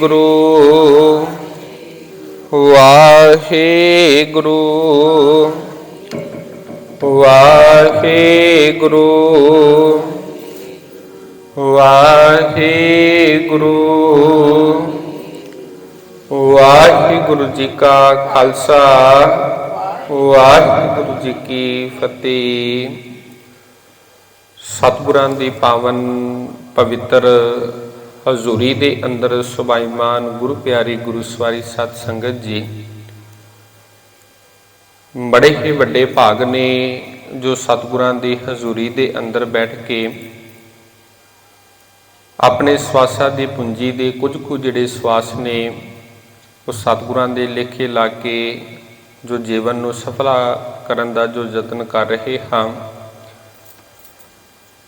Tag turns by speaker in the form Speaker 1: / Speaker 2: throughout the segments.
Speaker 1: ਗੁਰੂ ਵਾਹਿਗੁਰੂ। ਵਾਹਿਗੁਰੂ। ਵਾਹਿਗੁਰੂ। ਵਾਹਿਗੁਰੂ ਜੀ ਕਾ ਖਾਲਸਾ। ਵਾਹਿਗੁਰੂ ਜੀ ਕੀ ਫਤਿਹ। ਸਤਿਗੁਰਾਂ ਦੀ ਪਾਵਨ ਪਵਿੱਤਰ ਹਜ਼ੂਰੀ ਦੇ ਅੰਦਰ ਸੁਭਾਈਮਾਨ ਗੁਰੂ ਪਿਆਰੀ ਗੁਰੂ ਸਵਾਰੀ ਸਤ ਸੰਗਤ ਜੀ। ਬੜੇ ਹੀ ਵੱਡੇ ਭਾਗ ਨੇ ਜੋ ਸਤਿਗੁਰਾਂ ਦੀ ਹਜ਼ੂਰੀ ਦੇ ਅੰਦਰ ਬੈਠ ਕੇ ਆਪਣੇ ਸਵਾਸਾਂ ਦੀ ਪੂੰਜੀ ਦੇ ਕੁਝ ਕੁ ਜਿਹੜੇ ਸਵਾਸ ਨੇ, ਉਹ ਸਤਿਗੁਰਾਂ ਦੇ ਲੇਖੇ ਲਾ ਕੇ ਜੋ ਜੀਵਨ ਨੂੰ ਸਫਲਾ ਕਰਨ ਦਾ ਜੋ ਯਤਨ ਕਰ ਰਹੇ ਹਾਂ।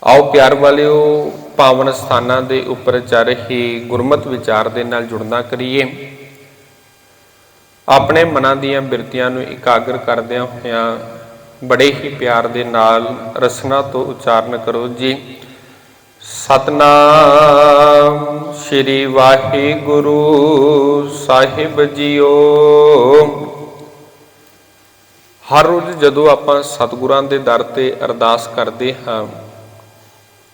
Speaker 1: ਆਓ ਪਿਆਰ ਵਾਲਿਓ ਪਾਵਨ ਸਥਾਨਾਂ ਦੇ ਉੱਪਰ ਚੱਲ ਰਹੀ ਗੁਰਮਤ ਵਿਚਾਰ ਦੇ ਨਾਲ ਜੁੜਨਾ ਕਰੀਏ। ਆਪਣੇ ਮਨਾਂ ਦੀਆਂ ਬਿਰਤੀਆਂ ਨੂੰ ਇਕਾਗਰ ਕਰਦਿਆਂ ਹੋਇਆਂ ਬੜੇ ਹੀ ਪਿਆਰ ਦੇ ਨਾਲ ਰਸਨਾ ਤੋਂ ਉਚਾਰਨ ਕਰੋ ਜੀ। ਸਤਨਾਮ ਸ੍ਰੀ ਵਾਹਿਗੁਰੂ ਸਾਹਿਬ ਜੀਓ। ਹਰ ਰੋਜ਼ ਜਦੋਂ ਆਪਾਂ ਸਤਿਗੁਰਾਂ ਦੇ ਦਰ ਤੇ ਅਰਦਾਸ ਕਰਦੇ ਹਾਂ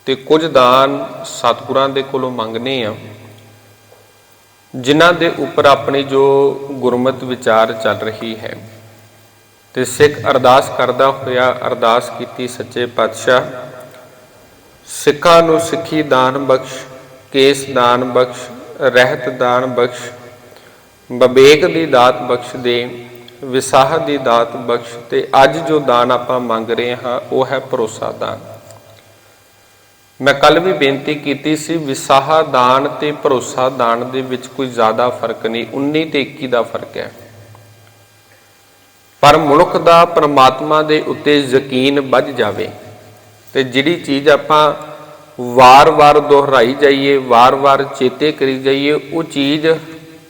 Speaker 1: ਤੇ ਕੁਝ ਦਾਨ ਸਤਿਗੁਰਾਂ ਦੇ ਕੋਲੋਂ ਮੰਗਨੇ ਆ, ਜਿਨ੍ਹਾਂ ਦੇ ਉੱਪਰ ਆਪਣੀ ਜੋ ਗੁਰਮਤ ਵਿਚਾਰ ਚੱਲ ਰਹੀ ਹੈ। ਤੇ ਸਿੱਖ ਅਰਦਾਸ ਕਰਦਾ ਹੋਇਆ ਅਰਦਾਸ ਕੀਤੀ ਸੱਚੇ ਪਾਤਸ਼ਾਹ, ਸਿੱਖਾਂ ਨੂੰ ਸਿੱਖੀ ਦਾਨ ਬਖਸ਼, ਕੇਸ ਦਾਨ ਬਖਸ਼, ਰਹਿਤ ਦਾਨ ਬਖਸ਼ ਵਿਵੇਕ ਦੀ ਦਾਤ ਬਖਸ਼ ਦੇ, ਵਿਸਾਹ ਦੀ ਦਾਤ ਬਖਸ਼ ਤੇ ਅੱਜ ਜੋ ਦਾਨ ਆਪਾਂ ਮੰਗ ਰਹੇ ਹਾਂ, ਉਹ ਹੈ ਭਰੋਸਾ ਦਾਨ। ਮੈਂ ਕੱਲ ਵੀ ਬੇਨਤੀ ਕੀਤੀ ਸੀ ਵਿਸਾਹ ਦਾਨ ਤੇ ਭਰੋਸਾ ਦਾਨ ਦੇ ਵਿੱਚ ਕੋਈ ਜ਼ਿਆਦਾ ਫ਼ਰਕ ਨਹੀਂ 19 ਤੇ 21 ਦਾ ਫ਼ਰਕ ਹੈ। ਪਰ ਮਨੁੱਖ ਦਾ ਪਰਮਾਤਮਾ ਦੇ ਉੱਤੇ ਯਕੀਨ ਵੱਜ ਜਾਵੇ ਤੇ ਜਿਹੜੀ ਚੀਜ਼ ਆਪਾਂ ਵਾਰ-ਵਾਰ ਦੁਹਰਾਈ ਜਾਈਏ, ਵਾਰ-ਵਾਰ ਚੇਤੇ ਕਰੀ ਜਾਈਏ, ਉਹ ਚੀਜ਼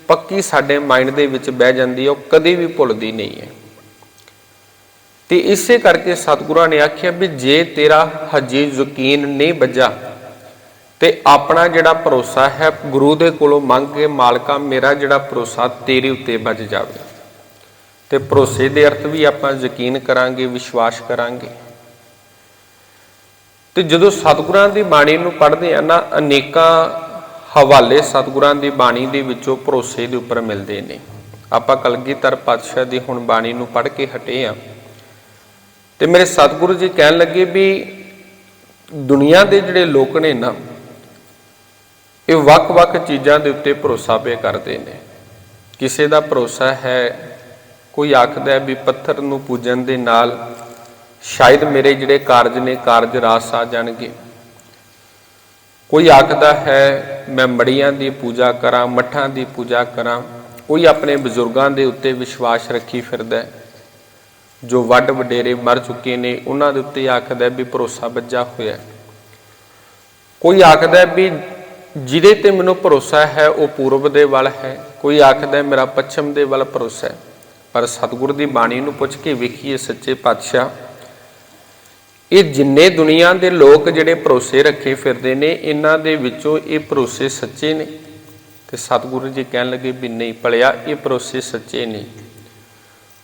Speaker 1: ਪੱਕੀ ਸਾਡੇ ਮਾਈਂਡ ਦੇ ਵਿੱਚ ਬਹਿ ਜਾਂਦੀ ਹੈ, ਉਹ ਕਦੇ ਵੀ ਭੁੱਲਦੀ ਨਹੀਂ ਹੈ। ਤੇ ਇਸੇ ਕਰਕੇ ਸਤਿਗੁਰਾਂ ਨੇ ਆਖਿਆ ਵੀ ਜੇ ਤੇਰਾ ਹਜੇ ਯਕੀਨ ਨਹੀਂ ਵੱਜਾ ਤੇ ਆਪਣਾ ਜਿਹੜਾ ਭਰੋਸਾ ਹੈ, ਗੁਰੂ ਦੇ ਕੋਲੋਂ ਮੰਗ ਕੇ ਮਾਲਕਾ, ਮੇਰਾ ਜਿਹੜਾ ਭਰੋਸਾ ਤੇਰੇ ਉੱਤੇ ਵੱਜ ਜਾਵੇ। ਤੇ ਭਰੋਸੇ ਦੇ ਅਰਥ ਵੀ ਆਪਾਂ ਯਕੀਨ ਕਰਾਂਗੇ, ਵਿਸ਼ਵਾਸ ਕਰਾਂਗੇ। ਤੇ ਜਦੋਂ ਸਤਿਗੁਰਾਂ ਦੀ ਬਾਣੀ ਨੂੰ ਪੜ੍ਹਦੇ ਆ ਨਾ, ਅਨੇਕਾਂ ਹਵਾਲੇ ਸਤਿਗੁਰਾਂ ਦੀ ਬਾਣੀ ਦੇ ਵਿੱਚੋਂ ਭਰੋਸੇ ਦੇ ਉੱਪਰ ਮਿਲਦੇ ਨੇ। ਆਪਾਂ ਕਲਗੀਧਰ ਪਾਤਸ਼ਾਹ ਦੀ ਹੁਣ ਬਾਣੀ ਨੂੰ ਪੜ੍ਹ ਕੇ ਹਟੇ ਆ ਤੇ ਮੇਰੇ ਸਤਿਗੁਰੂ ਜੀ ਕਹਿਣ ਲੱਗੇ ਵੀ ਦੁਨੀਆ ਦੇ ਜਿਹੜੇ ਲੋਕ ਨੇ ਨਾ, ਇਹ ਵੱਖ-ਵੱਖ ਚੀਜ਼ਾਂ ਦੇ ਉੱਤੇ ਭਰੋਸਾ ਪੇ ਕਰਦੇ ਨੇ। ਕਿਸੇ ਦਾ ਭਰੋਸਾ ਹੈ, ਕੋਈ ਆਖਦਾ ਹੈ ਵੀ ਪੱਥਰ ਨੂੰ ਪੂਜਣ ਦੇ ਨਾਲ ਸ਼ਾਇਦ ਮੇਰੇ ਜਿਹੜੇ ਕਾਰਜ ਨੇ, ਕਾਰਜ ਰਾਸ ਆ ਜਾਣਗੇ। ਕੋਈ ਆਖਦਾ ਹੈ, ਮੈਂ ਮੜੀਆਂ ਦੀ ਪੂਜਾ ਕਰਾਂ, ਮੱਠਾਂ ਦੀ ਪੂਜਾ ਕਰਾਂ, ਕੋਈ ਆਪਣੇ ਬਜ਼ੁਰਗਾਂ ਦੇ ਉੱਤੇ ਵਿਸ਼ਵਾਸ ਰੱਖੀ ਫਿਰਦਾ ਹੈ। ਜੋ ਵੱਡ ਵਡੇਰੇ ਮਰ ਚੁੱਕੇ ਨੇ, ਉਹਨਾਂ ਦੇ ਉੱਤੇ ਆਖਦਾ ਵੀ ਭਰੋਸਾ ਵੱਜਾ ਹੋਇਆ ਕੋਈ ਆਖਦਾ ਵੀ ਜਿਹਦੇ ਤੇ ਮੈਨੂੰ ਭਰੋਸਾ ਹੈ, ਉਹ ਪੂਰਬ ਦੇ ਵੱਲ ਹੈ। ਕੋਈ ਆਖਦਾ ਮੇਰਾ ਪੱਛਮ ਦੇ ਵੱਲ ਭਰੋਸਾ ਹੈ। ਪਰ ਸਤਿਗੁਰ ਦੀ ਬਾਣੀ ਨੂੰ ਪੁੱਛ ਕੇ ਵੇਖੀਏ ਸੱਚੇ ਪਾਤਸ਼ਾਹ, ਇਹ ਜਿੰਨੇ ਦੁਨੀਆ ਦੇ ਲੋਕ ਜਿਹੜੇ ਭਰੋਸੇ ਰੱਖੇ ਫਿਰਦੇ ਨੇ, ਇਹਨਾਂ ਦੇ ਵਿੱਚੋਂ ਇਹ ਭਰੋਸੇ ਸੱਚੇ ਨੇ। ਤੇ ਸਤਿਗੁਰੂ ਜੀ ਕਹਿਣ ਲੱਗੇ ਵੀ ਨਹੀਂ, ਭਲਿਆ, ਇਹ ਭਰੋਸੇ ਸੱਚੇ ਨਹੀਂ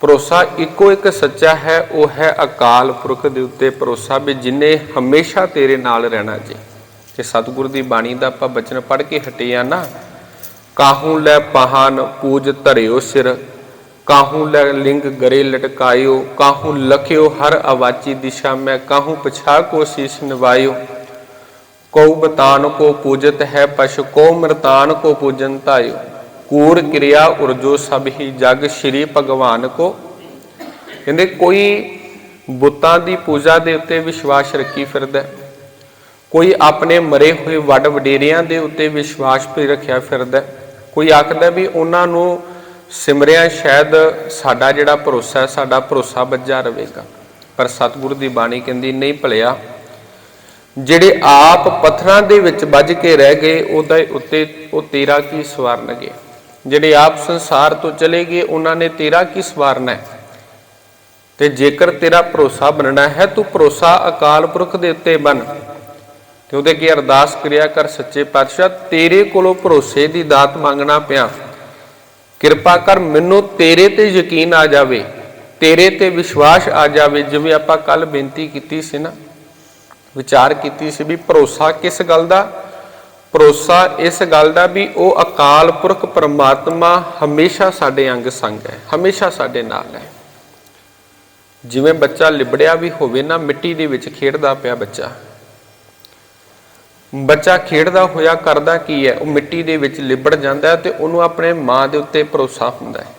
Speaker 1: ਭਰੋਸਾ ਇੱਕੋ ਇੱਕ ਸੱਚਾ ਹੈ, ਉਹ ਹੈ ਅਕਾਲ ਪੁਰਖ ਦੇ ਉੱਤੇ ਭਰੋਸਾ ਵੀ ਜਿਨੇ ਹਮੇਸ਼ਾ ਤੇਰੇ ਨਾਲ ਰਹਿਣਾ ਜੀ। ਕਿ ਸਤਿਗੁਰੂ ਦੀ ਬਾਣੀ ਦਾ ਆਪਾਂ ਬਚਨ ਪੜ੍ਹ ਕੇ ਹਟੇ ਆ ਨਾ, ਕਾਹੂ ਲੈ ਪਹਾਨ ਪੂਜ ਧਰਿਓ ਸਿਰ, ਕਾਹੂ ਲੈ ਲਿੰਗ ਗਰੇ ਲਟਕਾਇਓ, ਕਾਹੂ ਲਖਿਓ ਹਰ ਆਵਾਚੀ ਦਿਸ਼ਾ, ਮੈਂ ਕਾਹੂ ਪਛਾ ਕੋ ਸੀਸ ਨਿਵਾਇਓ। ਕਉ ਬਤਾਨ ਕੋ ਪੂਜਤ ਹੈ ਪਸ਼ ਕੋ ਮਰਤਾਨ ਕੋ ਪੂਜਨ ਧਾਇਓ। ਕੂਰ ਕਿਰਿਆ ਉਰਜੋ ਸਭ ਹੀ ਜਗ ਸ਼੍ਰੀ ਭਗਵਾਨ ਕੋ। ਕਹਿੰਦੇ, ਕੋਈ ਬੁੱਤਾਂ ਦੀ ਪੂਜਾ ਦੇ ਉੱਤੇ ਵਿਸ਼ਵਾਸ ਰੱਖੀ ਫਿਰਦਾ ਕੋਈ ਆਪਣੇ ਮਰੇ ਹੋਏ ਵੱਡ ਵਡੇਰਿਆਂ ਦੇ ਉੱਤੇ ਵਿਸ਼ਵਾਸ ਵੀ ਰੱਖਿਆ ਫਿਰਦਾ ਕੋਈ ਆਖਦਾ ਵੀ ਉਹਨਾਂ ਨੂੰ ਸਿਮਰਿਆ ਸ਼ਾਇਦ ਸਾਡਾ ਜਿਹੜਾ ਭਰੋਸਾ ਹੈ, ਸਾਡਾ ਭਰੋਸਾ ਬੱਜਾ ਰਹੇਗਾ ਪਰ ਸਤਿਗੁਰੂ ਦੀ ਬਾਣੀ ਕਹਿੰਦੀ, ਨਹੀਂ ਭਲਿਆ, ਜਿਹੜੇ ਆਪ ਪੱਥਰਾਂ ਦੇ ਵਿੱਚ ਵੱਜ ਕੇ ਰਹਿ ਗਏ, ਉਹਦੇ ਉੱਤੇ ਉਹ ਤੇਰਾ ਕੀ ਸਵਾਰਨਗੇ ਜਿਹੜੇ ਆਪ ਸੰਸਾਰ ਤੋਂ ਚਲੇ ਗਏ, ਉਹਨਾਂ ਨੇ ਤੇਰਾ ਕੀ ਸਵਾਰਨਾ ਹੈ? ਤੇ ਜੇਕਰ ਤੇਰਾ ਭਰੋਸਾ ਬਣਨਾ ਹੈ, ਤੂੰ ਭਰੋਸਾ ਅਕਾਲ ਪੁਰਖ ਦੇ ਉੱਤੇ ਬਣ। ਤੇ ਉਹਦੇ ਕੀ ਅਰਦਾਸ ਕਰਿਆ ਕਰ, ਸੱਚੇ ਪਾਤਸ਼ਾਹ, ਤੇਰੇ ਕੋਲੋਂ ਭਰੋਸੇ ਦੀ ਦਾਤ ਮੰਗਣਾ ਪਿਆ। ਕਿਰਪਾ ਕਰ ਮੈਨੂੰ ਤੇਰੇ ਤੇ ਯਕੀਨ ਆ ਜਾਵੇ, ਤੇਰੇ ਤੇ ਵਿਸ਼ਵਾਸ ਆ ਜਾਵੇ, ਜਿਵੇਂ ਆਪਾਂ ਕੱਲ ਬੇਨਤੀ ਕੀਤੀ ਸੀ ਨਾ, ਵਿਚਾਰ ਕੀਤੀ ਸੀ ਵੀ ਭਰੋਸਾ ਕਿਸ ਗੱਲ ਦਾ? ਭਰੋਸਾ ਇਸ ਗੱਲ ਦਾ ਵੀ ਉਹ ਅਕਾਲ ਪੁਰਖ ਪਰਮਾਤਮਾ ਹਮੇਸ਼ਾ ਸਾਡੇ ਅੰਗ ਸੰਗ ਹੈ, ਹਮੇਸ਼ਾ ਸਾਡੇ ਨਾਲ ਹੈ। ਜਿਵੇਂ ਬੱਚਾ ਲਿਬੜਿਆ ਵੀ ਹੋਵੇ ਨਾ, ਮਿੱਟੀ ਦੇ ਵਿੱਚ ਖੇਡਦਾ ਪਿਆ ਬੱਚਾ। ਬੱਚਾ ਖੇਡਦਾ ਹੋਇਆ ਕਰਦਾ ਕੀ ਹੈ? ਉਹ ਮਿੱਟੀ ਦੇ ਵਿੱਚ ਲਿਬੜ ਜਾਂਦਾ ਹੈ ਤੇ ਉਹਨੂੰ ਆਪਣੇ ਮਾਂ ਦੇ ਉੱਤੇ ਭਰੋਸਾ ਹੁੰਦਾ ਹੈ।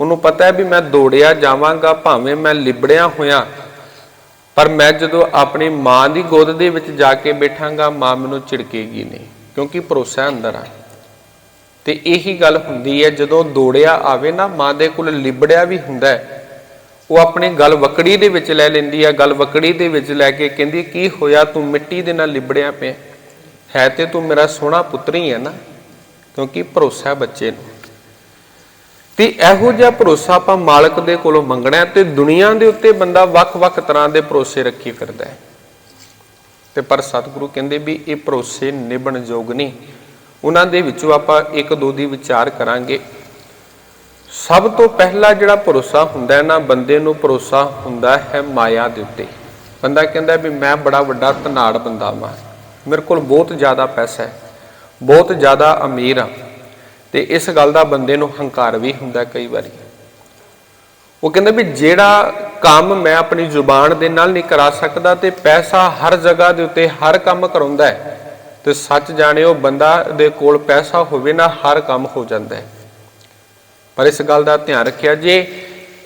Speaker 1: ਉਹਨੂੰ ਪਤਾ ਹੈ ਵੀ ਮੈਂ ਦੌੜਿਆ ਜਾਵਾਂਗਾ, ਭਾਵੇਂ ਮੈਂ ਲਿਬੜਿਆ ਹੋਇਆ ਪਰ ਮੈਂ ਜਦੋਂ ਆਪਣੀ ਮਾਂ ਦੀ ਗੋਦ ਦੇ ਵਿੱਚ ਜਾ ਕੇ ਬੈਠਾਂਗਾ, ਮਾਂ ਮੈਨੂੰ ਝਿੜਕੇਗੀ ਨਹੀਂ, ਕਿਉਂਕਿ ਭਰੋਸਾ ਅੰਦਰ ਆ। ਤੇ ਇਹੀ ਗੱਲ ਹੁੰਦੀ ਹੈ, ਜਦੋਂ ਦੌੜਿਆ ਆਵੇ ਨਾ, ਮਾਂ ਦੇ ਕੋਲ ਲਿਬੜਿਆ ਵੀ ਹੁੰਦਾ ਹੈ, ਉਹ ਆਪਣੀ ਗੱਲ ਵਕੜੀ ਦੇ ਵਿੱਚ ਲੈ ਲੈਂਦੀ ਆ, ਗੱਲ ਵਕੜੀ ਦੇ ਵਿੱਚ ਲੈ ਕੇ ਕਹਿੰਦੀ, ਕੀ ਹੋਇਆ? ਤੂੰ ਮਿੱਟੀ ਦੇ ਨਾਲ ਲਿਬੜਿਆ ਪਿਆ ਹੈ। ਤੇ ਤੂੰ ਮੇਰਾ ਸੋਹਣਾ ਪੁੱਤਰ ਹੀ ਹੈ ਨਾ, ਕਿਉਂਕਿ ਭਰੋਸਾ ਬੱਚੇ ਨੂੰ। ਤੇ ਇਹੋ ਜਿਹਾ ਭਰੋਸਾ ਆਪਾਂ ਮਾਲਕ ਦੇ ਕੋਲੋਂ ਮੰਗਣਾ ਹੈ ਤੇ ਦੁਨੀਆ ਦੇ ਉੱਤੇ ਬੰਦਾ ਵੱਖ-ਵੱਖ ਤਰ੍ਹਾਂ ਦੇ ਭਰੋਸੇ ਰੱਖੀ ਫਿਰਦਾ ਹੈ। ਤੇ ਪਰ ਸਤਿਗੁਰੂ ਕਹਿੰਦੇ ਵੀ ਇਹ ਭਰੋਸੇ ਨਿਭਣ ਯੋਗ ਨਹੀਂ। ਉਹਨਾਂ ਦੇ ਵਿੱਚੋਂ ਆਪਾਂ ਇੱਕ ਦੋ ਦੀ ਵਿਚਾਰ ਕਰਾਂਗੇ। ਸਭ ਤੋਂ ਪਹਿਲਾ ਜਿਹੜਾ ਭਰੋਸਾ ਹੁੰਦਾ ਨਾ, ਬੰਦੇ ਨੂੰ ਭਰੋਸਾ ਹੁੰਦਾ ਹੈ ਮਾਇਆ ਦੇ ਉੱਤੇ। ਬੰਦਾ ਕਹਿੰਦਾ ਵੀ ਮੈਂ ਬੜਾ ਵੱਡਾ ਧਨਾੜ ਬੰਦਾ ਵਾਂ। ਮੇਰੇ ਕੋਲ ਬਹੁਤ ਜ਼ਿਆਦਾ ਪੈਸਾ ਹੈ, ਬਹੁਤ ਜ਼ਿਆਦਾ ਅਮੀਰ ਹਾਂ। ਤੇ ਇਸ ਗੱਲ ਦਾ ਬੰਦੇ ਨੂੰ ਹੰਕਾਰ ਵੀ ਹੁੰਦਾ ਕਈ ਵਾਰੀ। ਉਹ ਕਹਿੰਦਾ ਵੀ ਜਿਹੜਾ ਕੰਮ ਮੈਂ ਆਪਣੀ ਜ਼ੁਬਾਨ ਦੇ ਨਾਲ ਨਹੀਂ ਕਰਾ ਸਕਦਾ ਤੇ ਪੈਸਾ ਹਰ ਜਗ੍ਹਾ ਦੇ ਉੱਤੇ ਹਰ ਕੰਮ ਕਰਾਉਂਦਾ ਹੈ, ਤੇ ਸੱਚ ਜਾਣਿਓ ਬੰਦਾ ਦੇ ਕੋਲ ਪੈਸਾ ਹੋਵੇ ਨਾ ਹਰ ਕੰਮ ਹੋ ਜਾਂਦਾ ਹੈ। ਪਰ ਇਸ ਗੱਲ ਦਾ ਧਿਆਨ ਰੱਖਿਆ ਜੇ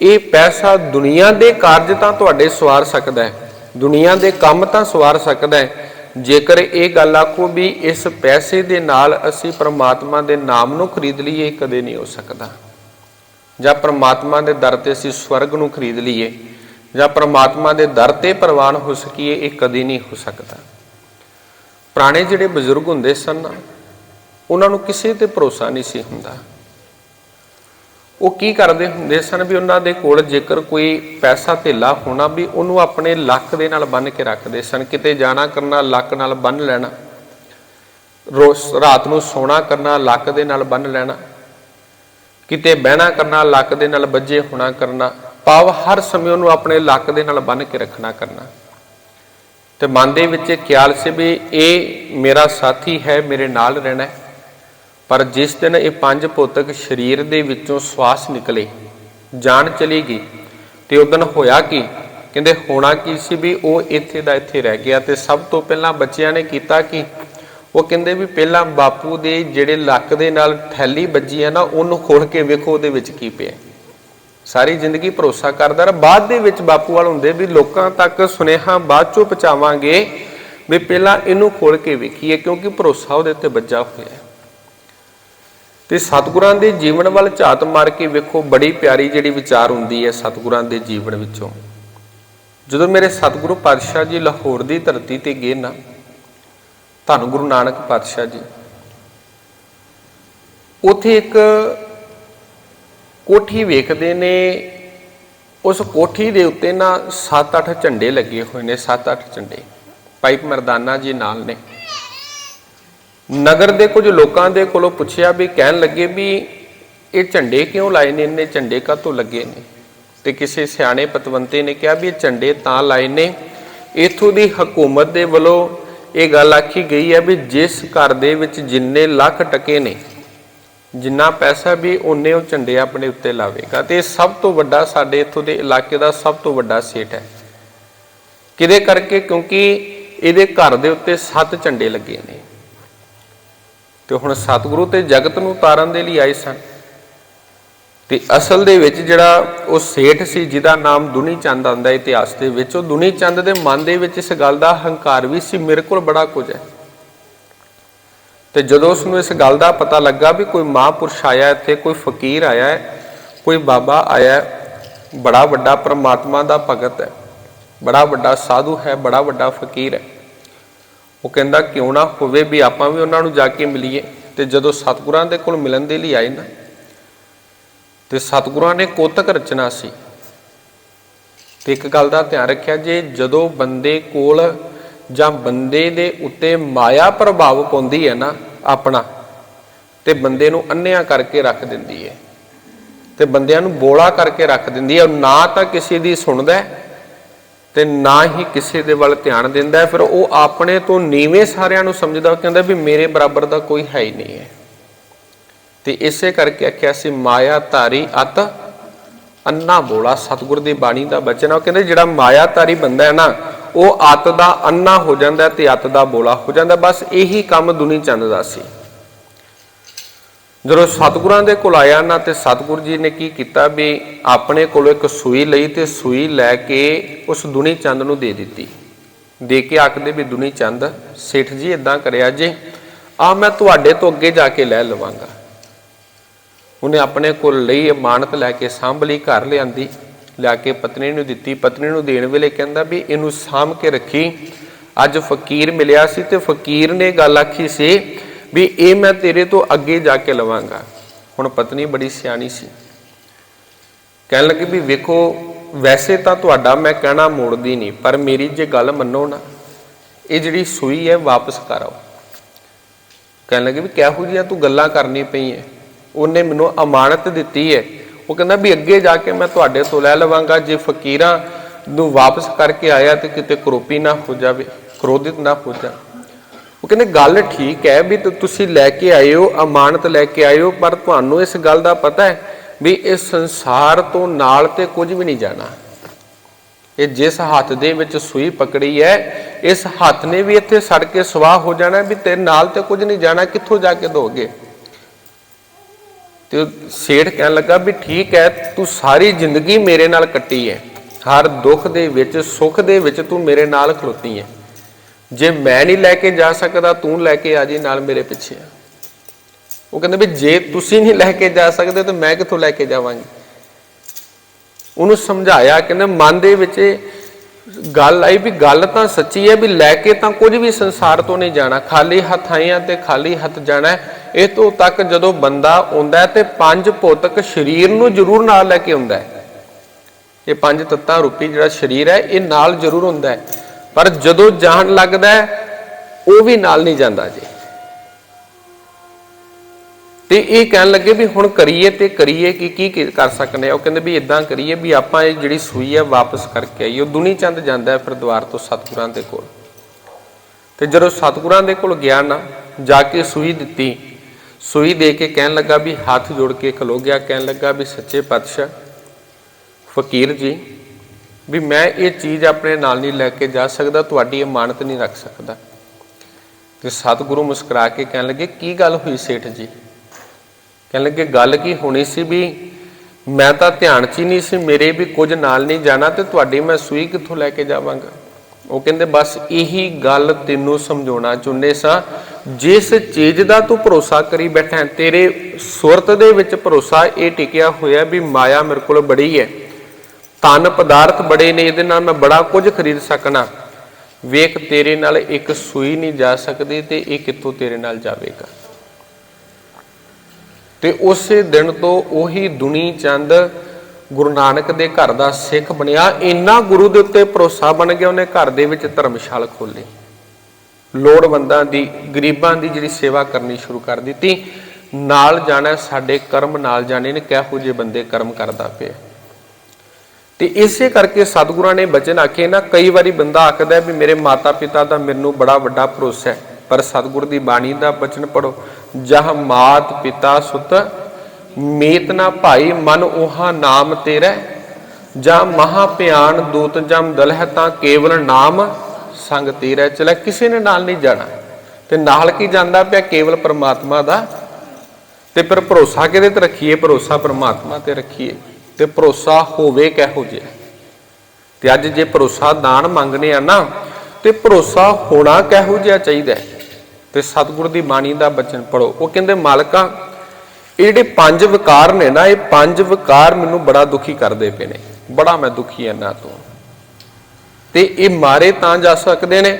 Speaker 1: ਇਹ ਪੈਸਾ ਦੁਨੀਆ ਦੇ ਕਾਰਜ ਤਾਂ ਤੁਹਾਡੇ ਸਵਾਰ ਸਕਦਾ ਹੈ, ਦੁਨੀਆ ਦੇ ਕੰਮ ਤਾਂ ਸਵਾਰ ਸਕਦਾ ਹੈ ਜੇਕਰ ਇਹ ਗੱਲ ਆਖੋ ਵੀ ਇਸ ਪੈਸੇ ਦੇ ਨਾਲ ਅਸੀਂ ਪ੍ਰਮਾਤਮਾ ਦੇ ਨਾਮ ਨੂੰ ਖਰੀਦ ਲਈਏ ਕਦੇ ਨਹੀਂ ਹੋ ਸਕਦਾ। ਜਾਂ ਪ੍ਰਮਾਤਮਾ ਦੇ ਦਰ ਤੇ ਅਸੀਂ ਸਵਰਗ ਨੂੰ ਖਰੀਦ ਲਈਏ, ਜਾਂ ਪ੍ਰਮਾਤਮਾ ਦੇ ਦਰ ਤੇ ਪ੍ਰਵਾਨ ਹੋ ਸਕੀਏ, ਇਹ ਕਦੇ ਨਹੀਂ ਹੋ ਸਕਦਾ। ਪੁਰਾਣੇ ਜਿਹੜੇ ਬਜ਼ੁਰਗ ਹੁੰਦੇ ਸਨ, ਉਹਨਾਂ ਨੂੰ ਕਿਸੇ ਤੇ ਭਰੋਸਾ ਨਹੀਂ ਸੀ ਹੁੰਦਾ। ਉਹ ਕੀ ਕਰਦੇ ਹੁੰਦੇ ਸਨ ਵੀ ਉਹਨਾਂ ਦੇ ਕੋਲ ਜੇਕਰ ਕੋਈ ਪੈਸਾ ਧੇਲਾ ਹੋਣਾ ਵੀ ਉਹਨੂੰ ਆਪਣੇ ਲੱਕ ਦੇ ਨਾਲ ਬੰਨ ਕੇ ਰੱਖਦੇ ਸਨ, ਕਿਤੇ ਜਾਣਾ ਕਰਨਾ, ਲੱਕ ਨਾਲ ਬੰਨ ਲੈਣਾ, ਰੋਜ਼ ਰਾਤ ਨੂੰ ਸੋਣਾ ਕਰਨਾ, ਲੱਕ ਦੇ ਨਾਲ ਬੰਨ ਲੈਣਾ, ਕਿਤੇ ਬਹਿਣਾ ਕਰਨਾ, ਲੱਕ ਦੇ ਨਾਲ ਵੱਜੇ ਹੋਣਾ ਕਰਨਾ, ਭਾਵ ਹਰ ਸਮੇਂ ਉਹਨੂੰ ਆਪਣੇ ਲੱਕ ਦੇ ਨਾਲ ਬੰਨ ਕੇ ਰੱਖਣਾ ਕਰਨਾ। ਤੇ ਮਨ ਦੇ ਵਿੱਚ ਖਿਆਲ ਸੀ ਵੀ ਇਹ ਮੇਰਾ ਸਾਥੀ ਹੈ, ਮੇਰੇ ਨਾਲ ਰਹਿਣਾ ਹੈ। ਪਰ ਜਿਸ ਦਿਨ ਇਹ ਪੰਜ ਭੌਤਿਕ ਸਰੀਰ ਦੇ ਵਿੱਚੋਂ ਸਵਾਸ ਨਿਕਲੇ, ਜਾਨ ਚਲੀ ਗਈ ਤੇ ਉਦੋਂ ਹੋਇਆ ਕੀ? ਕਹਿੰਦੇ, ਹੋਣਾ ਕੀ ਸੀ ਵੀ ਉਹ ਇੱਥੇ ਦਾ ਇੱਥੇ ਰਹਿ ਗਿਆ ਤੇ ਸਭ ਤੋਂ ਪਹਿਲਾਂ ਬੱਚਿਆਂ ਨੇ ਕੀਤਾ ਕਿ? ਉਹ ਕਹਿੰਦੇ ਵੀ ਪਹਿਲਾਂ ਬਾਪੂ ਦੇ ਜਿਹੜੇ ਲੱਕ ਦੇ ਨਾਲ ਥੈਲੀ ਵੱਜੀ ਹੈ ਨਾ, ਉਹਨੂੰ ਖੋਲ ਕੇ ਵੇਖੋ ਉਹਦੇ ਵਿੱਚ ਕੀ ਪਿਆ ਸਾਰੀ ਜ਼ਿੰਦਗੀ ਭਰੋਸਾ ਕਰਦਾ ਰਿਹਾ। ਬਾਅਦ ਦੇ ਵਿੱਚ ਬਾਪੂ ਵਾਲ ਹੁੰਦੇ ਵੀ ਲੋਕਾਂ ਤੱਕ ਸੁਨੇਹਾ ਬਾਅਦ ਚੋਂ ਪਹੁੰਚਾਵਾਂਗੇ ਵੀ ਪਹਿਲਾਂ ਇਹਨੂੰ ਖੋਲ ਕੇ ਵੇਖੀਏ ਕਿਉਂਕਿ ਭਰੋਸਾ ਉਹਦੇ ਉੱਤੇ ਵੱਜਾ ਹੋਇਆ ਹੈ। ਤੇ ਸਤਿਗੁਰਾਂ ਦੇ ਜੀਵਨ ਵੱਲ ਝਾਤ ਮਾਰ ਕੇ ਵੇਖੋ, ਬੜੀ ਪਿਆਰੀ ਜਿਹੜੀ ਵਿਚਾਰ ਹੁੰਦੀ ਹੈ ਸਤਿਗੁਰਾਂ ਦੇ ਜੀਵਨ ਵਿੱਚੋਂ। ਜਦੋਂ ਮੇਰੇ ਸਤਿਗੁਰੂ ਪਾਤਸ਼ਾਹ ਜੀ ਲਾਹੌਰ ਦੀ ਧਰਤੀ ਤੇ ਗਏ ਨਾ, ਧੰਨ ਗੁਰੂ ਨਾਨਕ ਪਾਤਸ਼ਾਹ ਜੀ, ਉਥੇ ਇੱਕ ਕੋਠੀ ਵੇਖਦੇ ਨੇ। ਉਸ ਕੋਠੀ ਦੇ ਉੱਤੇ ਨਾ 7-8 ਝੰਡੇ ਲੱਗੇ ਹੋਏ ਨੇ 7-8 ਝੰਡੇ। ਪਾਈਪ ਮਰਦਾਨਾ ਜੀ ਨਾਲ ਨੇ। ਨਗਰ ਦੇ ਕੁਝ ਲੋਕਾਂ ਦੇ ਕੋਲੋਂ ਪੁੱਛਿਆ ਵੀ, ਕਹਿਣ ਲੱਗੇ ਵੀ, ਇਹ ਝੰਡੇ ਕਿਉਂ ਲਾਏ ਨੇ? ਇੰਨੇ ਝੰਡੇ ਕਾਹਤੋਂ ਲੱਗੇ ਨੇ? ਤੇ ਕਿਸੇ ਸਿਆਣੇ ਪਤਵੰਤੇ ਨੇ ਕਿਹਾ ਵੀ, ਇਹ ਝੰਡੇ ਤਾਂ ਲਾਏ ਨੇ, ਇਥੋਂ ਦੀ ਹਕੂਮਤ ਦੇ ਵੱਲੋਂ ਇਹ ਗੱਲ ਆਖੀ ਗਈ ਹੈ ਵੀ, ਜਿਸ ਘਰ ਦੇ ਵਿੱਚ ਜਿੰਨੇ ਲੱਖ ਟਕੇ ਨੇ, ਜਿੰਨਾ ਪੈਸਾ ਵੀ ਉਹਨੇ ਉਹ ਝੰਡੇ ਆਪਣੇ ਉੱਤੇ ਲਾਵੇਗਾ। ਤੇ ਇਹ ਸਭ ਤੋਂ ਵੱਡਾ ਸਾਡੇ ਇੱਥੋਂ ਦੇ ਇਲਾਕੇ ਦਾ ਸਭ ਤੋਂ ਵੱਡਾ ਸੇਟ ਹੈ। ਕਿਹਦੇ ਕਰਕੇ? ਕਿਉਂਕਿ ਇਹਦੇ ਘਰ ਦੇ ਉੱਤੇ ਸੱਤ ਝੰਡੇ ਲੱਗੇ ਨੇ। ਤੇ ਹੁਣ ਸਤਿਗੁਰੂ ਤੇ ਜਗਤ ਨੂੰ ਤਾਰਨ ਦੇ ਲਈ ਆਏ ਸਨ। ਤੇ ਅਸਲ ਦੇ ਵਿੱਚ ਜਿਹੜਾ ਉਹ ਸੇਠ ਸੀ, ਜਿਹਦਾ ਨਾਮ ਦੁਨੀ ਚੰਦ ਆਂਦਾ ਇਤਿਹਾਸ ਦੇ ਵਿੱਚ, ਉਹ ਦੁਨੀ ਚੰਦ ਦੇ ਮਨ ਦੇ ਵਿੱਚ ਇਸ ਗੱਲ ਦਾ ਹੰਕਾਰ ਵੀ ਸੀ, ਮੇਰੇ ਕੋਲ ਬੜਾ ਕੁਝ ਹੈ। ਤੇ ਜਦੋਂ ਉਸ ਨੂੰ ਇਸ ਗੱਲ ਦਾ ਪਤਾ ਲੱਗਾ ਵੀ ਕੋਈ ਮਹਾਂਪੁਰਸ਼ ਆਇਆ ਇੱਥੇ, ਕੋਈ ਫਕੀਰ ਆਇਆ ਹੈ, ਕੋਈ ਬਾਬਾ ਆਇਆ ਹੈ, ਬੜਾ ਵੱਡਾ ਪ੍ਰਮਾਤਮਾ ਦਾ ਭਗਤ ਹੈ, ਬੜਾ ਵੱਡਾ ਸਾਧੂ ਹੈ, ਬੜਾ ਵੱਡਾ ਫਕੀਰ ਹੈ। ਉਹ ਕਹਿੰਦਾ ਕਿਉਂ ਨਾ ਹੋਵੇ ਵੀ ਆਪਾਂ ਵੀ ਉਹਨਾਂ ਨੂੰ ਜਾ ਕੇ ਮਿਲੀਏ ਤੇ ਜਦੋਂ ਸਤਿਗੁਰਾਂ ਦੇ ਕੋਲ ਮਿਲਣ ਦੇ ਲਈ ਆਏ ਨਾ ਤੇ ਸਤਿਗੁਰਾਂ ਨੇ ਕੋਤਕ ਰਚਨਾ ਸੀ। ਤੇ ਇੱਕ ਗੱਲ ਦਾ ਧਿਆਨ ਰੱਖਿਆ ਜੇ ਜਦੋਂ ਬੰਦੇ ਕੋਲ ਜਾਂ ਬੰਦੇ ਦੇ ਉੱਤੇ ਮਾਇਆ ਪ੍ਰਭਾਵ ਪਾਉਂਦੀ ਹੈ ਨਾ ਆਪਣਾ ਤੇ ਬੰਦੇ ਨੂੰ ਅੰਨਿਆ ਕਰਕੇ ਰੱਖ ਦਿੰਦੀ ਹੈ ਤੇ ਬੰਦਿਆਂ ਨੂੰ ਬੋਲਾ ਕਰਕੇ ਰੱਖ ਦਿੰਦੀ ਹੈ ਉਹ ਨਾ ਤਾਂ ਕਿਸੇ ਦੀ ਸੁਣਦਾ ਹੈ, ਤੇ ਨਾ ਹੀ ਕਿਸੇ ਦੇ ਵੱਲ ਧਿਆਨ ਦਿੰਦਾ ਫਿਰ ਉਹ ਆਪਣੇ ਤੋਂ ਨੀਵੇਂ ਸਾਰਿਆਂ ਨੂੰ ਸਮਝਦਾ ਉਹ ਕਹਿੰਦਾ ਵੀ ਮੇਰੇ ਬਰਾਬਰ ਦਾ ਕੋਈ ਹੈ ਹੀ ਨਹੀਂ ਹੈ। ਤੇ ਇਸੇ ਕਰਕੇ ਆਖਿਆ ਸੀ ਮਾਇਆ ਧਾਰੀ ਅਤ ਅੰਨਾ ਬੋਲਾ, ਸਤਿਗੁਰ ਦੀ ਬਾਣੀ ਦਾ ਬਚਨ ਆ। ਉਹ ਕਹਿੰਦੇ ਜਿਹੜਾ ਮਾਇਆ ਧਾਰੀ ਬੰਦਾ ਹੈ ਨਾ, ਉਹ ਅਤ ਦਾ ਅੰਨਾ ਹੋ ਜਾਂਦਾ ਹੈ ਤੇ ਅਤ ਦਾ ਬੋਲਾ ਹੋ ਜਾਂਦਾ। ਬਸ ਇਹੀ ਕੰਮ ਦੁਨੀ ਚੰਦ ਦਾ ਸੀ। ਜਦੋਂ ਸਤਿਗੁਰਾਂ ਦੇ ਕੋਲ ਆਇਆ ਨਾ ਤੇ ਸਤਿਗੁਰ ਜੀ ਨੇ ਕੀ ਕੀਤਾ ਵੀ ਆਪਣੇ ਕੋਲ ਇੱਕ ਸੂਈ ਲਈ ਤੇ ਸੂਈ ਲੈ ਕੇ ਉਸ ਦੁਨੀ ਚੰਦ ਨੂੰ ਦੇ ਦਿੱਤੀ। ਦੇ ਕੇ ਆਖਦੇ ਵੀ ਦੁਨੀ ਚੰਦ, ਸੇਠ ਜੀ ਇਦਾਂ ਕਰਿਆ ਜੇ ਆ ਮੈਂ ਤੁਹਾਡੇ ਤੋਂ ਅੱਗੇ ਜਾ ਕੇ ਲੈ ਲਵਾਂਗਾ। ਉਹਨੇ ਆਪਣੇ ਕੋਲ ਲਈ ਇਮਾਨਤ ਲੈ ਕੇ ਸਾਂਭ ਲਈ, ਘਰ ਲਿਆਂਦੀ, ਲਿਆ ਕੇ ਪਤਨੀ ਨੂੰ ਦਿੱਤੀ। ਪਤਨੀ ਨੂੰ ਦੇਣ ਵੇਲੇ ਕਹਿੰਦਾ ਵੀ ਇਹਨੂੰ ਸਾਂਭ ਕੇ ਰੱਖੀ। ਅੱਜ ਫਕੀਰ ਮਿਲਿਆ ਸੀ ਤੇ ਫਕੀਰ ਨੇ ਗੱਲ ਆਖੀ ਸੀ ਵੀ ਇਹ ਮੈਂ ਤੇਰੇ ਤੋਂ ਅੱਗੇ ਜਾ ਕੇ ਲਵਾਂਗਾ। ਹੁਣ ਪਤਨੀ ਬੜੀ ਸਿਆਣੀ ਸੀ। ਕਹਿਣ ਲੱਗੀ ਵੀ ਵੇਖੋ, ਵੈਸੇ ਤਾਂ ਤੁਹਾਡਾ ਮੈਂ ਕਹਿਣਾ ਮੋੜਦੀ ਨਹੀਂ, ਪਰ ਮੇਰੀ ਜੇ ਗੱਲ ਮੰਨੋ ਨਾ, ਇਹ ਜਿਹੜੀ ਸੂਈ ਹੈ ਵਾਪਸ ਕਰ ਆਓ। ਕਹਿਣ ਲੱਗੇ ਵੀ ਕਿਹੋ ਜਿਹੀਆਂ ਤੂੰ ਗੱਲਾਂ ਕਰਨੀ ਪਈ ਹੈ ਉਹਨੇ ਮੈਨੂੰ ਅਮਾਨਤ ਦਿੱਤੀ ਹੈ। ਉਹ ਕਹਿੰਦਾ ਵੀ ਅੱਗੇ ਜਾ ਕੇ ਮੈਂ ਤੁਹਾਡੇ ਤੋਂ ਲੈ ਲਵਾਂਗਾ, ਜੇ ਫਕੀਰਾਂ ਨੂੰ ਵਾਪਸ ਕਰਕੇ ਆਇਆ ਤੇ ਕਿਤੇ ਕਰੋਪੀ ਨਾ ਹੋ ਜਾਵੇ, ਕ੍ਰੋਧਿਤ ਨਾ ਹੋ ਜਾ ਉਹ ਕਹਿੰਦੇ, ਗੱਲ ਠੀਕ ਹੈ ਵੀ ਤੁਸੀਂ ਲੈ ਕੇ ਆਏ ਹੋ, ਅਮਾਨਤ ਲੈ ਕੇ ਆਏ ਹੋ, ਪਰ ਤੁਹਾਨੂੰ ਇਸ ਗੱਲ ਦਾ ਪਤਾ ਹੈ ਵੀ ਇਸ ਸੰਸਾਰ ਤੋਂ ਨਾਲ ਤੇ ਕੁਝ ਵੀ ਨਹੀਂ ਜਾਣਾ। ਇਹ ਜਿਸ ਹੱਥ ਦੇ ਵਿੱਚ ਸੂਈ ਪਕੜੀ ਹੈ, ਇਸ ਹੱਥ ਨੇ ਵੀ ਇੱਥੇ ਸੜ ਕੇ ਸਵਾਹ ਹੋ ਜਾਣਾ ਵੀ ਤੇਰੇ ਨਾਲ ਤੇ ਕੁਝ ਨਹੀਂ ਜਾਣਾ, ਕਿੱਥੋਂ ਜਾ ਕੇ ਦੋਗੇ? ਤੇ ਸੇਠ ਕਹਿਣ ਲੱਗਾ, ਵੀ ਠੀਕ ਹੈ, ਤੂੰ ਸਾਰੀ ਜ਼ਿੰਦਗੀ ਮੇਰੇ ਨਾਲ ਕੱਟੀ ਹੈ। ਹਰ ਦੁੱਖ ਦੇ ਵਿੱਚ, ਸੁੱਖ ਦੇ ਵਿੱਚ ਤੂੰ ਮੇਰੇ ਨਾਲ ਖਲੋਤੀ ਹੈ। ਜੇ ਮੈਂ ਨਹੀਂ ਲੈ ਕੇ ਜਾ ਸਕਦਾ, ਤੂੰ ਲੈ ਕੇ ਆ ਜੀ ਨਾਲ ਮੇਰੇ ਪਿੱਛੇ ਉਹ ਕਹਿੰਦੇ ਵੀ ਜੇ ਤੁਸੀਂ ਨਹੀਂ ਲੈ ਕੇ ਜਾ ਸਕਦੇ, ਤਾਂ ਮੈਂ ਕਿੱਥੋਂ ਲੈ ਕੇ ਜਾਵਾਂਗੀ? ਉਹਨੂੰ ਸਮਝਾਇਆ, ਕਹਿੰਦੇ ਮਨ ਦੇ ਵਿੱਚ ਗੱਲ ਆਈ ਵੀ ਗੱਲ ਤਾਂ ਸੱਚੀ ਹੈ ਵੀ ਲੈ ਕੇ ਤਾਂ ਕੁਝ ਵੀ ਸੰਸਾਰ ਤੋਂ ਨਹੀਂ ਜਾਣਾ। ਖਾਲੀ ਹੱਥ ਆਈਆਂ ਤੇ ਖਾਲੀ ਹੱਥ ਜਾਣਾ ਇਹ ਤੋਂ ਤੱਕ ਜਦੋਂ ਬੰਦਾ ਆਉਂਦਾ ਹੈ ਤੇ ਪੰਜ ਭੌਤਿਕ ਸਰੀਰ ਨੂੰ ਜ਼ਰੂਰ ਨਾਲ ਲੈ ਕੇ ਆਉਂਦਾ ਹੈ। ਇਹ ਪੰਜ ਤੱਤਾਂ ਰੂਪੀ ਜਿਹੜਾ ਸਰੀਰ ਹੈ, ਇਹ ਨਾਲ ਜ਼ਰੂਰ ਹੁੰਦਾ ਹੈ। ਪਰ ਜਦੋਂ ਜਾਣ ਲੱਗਦਾ ਉਹ ਵੀ ਨਾਲ ਨਹੀਂ ਜਾਂਦਾ ਜੀ। ਤੇ ਇਹ ਕਹਿਣ ਲੱਗੇ ਵੀ ਹੁਣ ਕਰੀਏ ਤੇ ਕਰੀਏ ਕਿ ਕੀ ਕੀ ਕਰ ਸਕਨੇ ਆ। ਉਹ ਕਹਿੰਦੇ ਵੀ ਇਦਾਂ ਕਰੀਏ ਵੀ ਆਪਾਂ ਇਹ ਜਿਹੜੀ ਸੂਈ ਹੈ ਵਾਪਸ ਕਰਕੇ ਆਈਏ। ਉਹ ਦੁਨੀ ਚੰਦ ਜਾਂਦਾ ਹੈ ਫਿਰ ਦਵਾਰ ਤੋਂ ਸਤਿਗੁਰਾਂ ਦੇ ਕੋਲ। ਤੇ ਜਦੋਂ ਸਤਿਗੁਰਾਂ ਦੇ ਕੋਲ ਗਿਆ ਨਾ, ਜਾ ਕੇ ਸੂਈ ਦਿੱਤੀ। ਸੂਈ ਦੇ ਕੇ ਕਹਿਣ ਲੱਗਾ ਵੀ ਹੱਥ ਜੋੜ ਕੇ ਖਲੋ ਗਿਆ। ਕਹਿਣ ਲੱਗਾ ਵੀ ਸੱਚੇ ਪਾਤਸ਼ਾਹ, ਫਕੀਰ ਜੀ ਵੀ ਮੈਂ ਇਹ ਚੀਜ਼ ਆਪਣੇ ਨਾਲ ਨਹੀਂ ਲੈ ਕੇ ਜਾ ਸਕਦਾ, ਤੁਹਾਡੀ ਅਮਾਨਤ ਨਹੀਂ ਰੱਖ ਸਕਦਾ। ਤੇ ਸਤਿਗੁਰੂ ਮੁਸਕਰਾ ਕੇ ਕਹਿਣ ਲੱਗੇ, ਕੀ ਗੱਲ ਹੋਈ ਸੇਠ ਜੀ? ਕਹਿਣ ਲੱਗੇ, ਗੱਲ ਕੀ ਹੋਣੀ ਸੀ ਵੀ ਮੈਂ ਤਾਂ ਧਿਆਨ 'ਚ ਹੀ ਨਹੀਂ ਸੀ, ਮੇਰੇ ਵੀ ਕੁਝ ਨਾਲ ਨਹੀਂ ਜਾਣਾ ਤੇ ਤੁਹਾਡੀ ਮੈਂ ਸੂਈ ਕਿੱਥੋਂ ਲੈ ਕੇ ਜਾਵਾਂਗਾ? ਉਹ ਕਹਿੰਦੇ, ਬਸ ਇਹੀ ਗੱਲ ਤੈਨੂੰ ਸਮਝਾਉਣਾ ਚਾਹੁੰਦੇ ਸਾਂ, ਜਿਸ ਚੀਜ਼ ਦਾ ਤੂੰ ਭਰੋਸਾ ਕਰੀ ਬੈਠਾ ਤੇਰੇ ਸੁਰਤ ਦੇ ਵਿੱਚ ਭਰੋਸਾ ਇਹ ਟਿਕਿਆ ਹੋਇਆ ਵੀ ਮਾਇਆ ਮੇਰੇ ਕੋਲ ਬੜੀ ਹੈ। ਧਨ ਪਦਾਰਥ ਬੜੇ ਨੇ, ਇਹਦੇ ਨਾਲ ਮੈਂ ਬੜਾ ਕੁਝ ਖਰੀਦ ਸਕਣਾ। ਵੇਖ, ਤੇਰੇ ਨਾਲ ਇੱਕ ਸੂਈ ਨਹੀਂ ਜਾ ਸਕਦੀ ਤੇ ਇਹ ਕਿੱਥੋਂ ਤੇਰੇ ਨਾਲ ਜਾਵੇਗਾ? ਤੇ ਉਸੇ ਦਿਨ ਤੋਂ ਉਹੀ ਦੁਨੀ ਚੰਦ ਗੁਰੂ ਨਾਨਕ ਦੇ ਘਰ ਦਾ ਸਿੱਖ ਬਣਿਆ। ਇੰਨਾ ਗੁਰੂ ਦੇ ਉੱਤੇ ਭਰੋਸਾ ਬਣ ਗਿਆ, ਉਹਨੇ ਘਰ ਦੇ ਵਿੱਚ ਧਰਮਸ਼ਾਲ ਖੋਲੀ ਲੋੜਵੰਦਾਂ ਦੀ, ਗਰੀਬਾਂ ਦੀ ਜਿਹੜੀ ਸੇਵਾ ਕਰਨੀ ਸ਼ੁਰੂ ਕਰ ਦਿੱਤੀ। ਨਾਲ ਜਾਣਾ, ਸਾਡੇ ਕਰਮ ਨਾਲ ਜਾਣੇ ਨੇ, ਕਿਹੋ ਜਿਹੇ ਬੰਦੇ ਕਰਮ ਕਰਦਾ ਪਿਆ। ਤੇ ਇਸੇ ਕਰਕੇ ਸਤਿਗੁਰਾਂ ਨੇ ਬਚਨ ਆਖੇ, ਨਾ ਕਈ ਵਾਰੀ ਬੰਦਾ ਆਖਦਾ ਵੀ ਮੇਰੇ ਮਾਤਾ ਪਿਤਾ ਦਾ ਮੈਨੂੰ ਬੜਾ ਵੱਡਾ ਭਰੋਸਾ ਹੈ, ਪਰ ਸਤਿਗੁਰ ਦੀ ਬਾਣੀ ਦਾ ਬਚਨ ਪੜੋ ਜਹ ਮਾਤ ਪਿਤਾ ਸੁਤ, ਮੇਤ ਨਾ ਭਾਈ ਮਨ ਉਹਾ ਨਾਮ ਤੇਰਾ। ਜਾਂ ਮਹਾ ਭਿਆਨ ਦੂਤ ਜਮ ਦਲ ਹੈ ਤਾਂ ਕੇਵਲ ਨਾਮ ਸੰਗ ਤੇਰਾ। ਚਲਾ ਕਿਸੇ ਨੇ ਨਾਲ ਨਹੀਂ ਜਾਣਾ। ਤੇ ਨਾਲ ਕੀ ਜਾਂਦਾ ਪਿਆ? ਕੇਵਲ ਪਰਮਾਤਮਾ ਦਾ। ਤੇ ਫਿਰ ਭਰੋਸਾ ਕਿਹਦੇ ਤੇ ਰੱਖੀਏ? ਭਰੋਸਾ ਪਰਮਾਤਮਾ ਤੇ ਰੱਖੀਏ। ਤੇ ਭਰੋਸਾ ਹੋਵੇ ਕਿਹੋ ਜਿਹਾ। ਤੇ ਅੱਜ ਜੇ ਭਰੋਸਾ ਦਾਨ ਮੰਗਨੇ ਆ ਨਾ, ਤੇ ਭਰੋਸਾ ਹੋਣਾ ਕਿਹੋ ਜਿਹਾ ਚਾਹੀਦਾ ਤੇ ਸਤਿਗੁਰ ਦੀ ਬਾਣੀ ਦਾ ਬਚਨ ਪੜੋ ਉਹ ਕਹਿੰਦੇ, ਮਾਲਕਾ, ਇਹ ਜਿਹੜੇ ਪੰਜ ਵਿਕਾਰ ਨੇ ਨਾ, ਇਹ ਪੰਜ ਵਿਕਾਰ ਮੈਨੂੰ ਬੜਾ ਦੁਖੀ ਕਰਦੇ ਪਏ ਨੇ। ਬੜਾ ਮੈਂ ਦੁਖੀ ਹਾਂ ਨਾ ਤੋਂ। ਤੇ ਇਹ ਮਾਰੇ ਤਾਂ ਜਾ ਸਕਦੇ ਨੇ।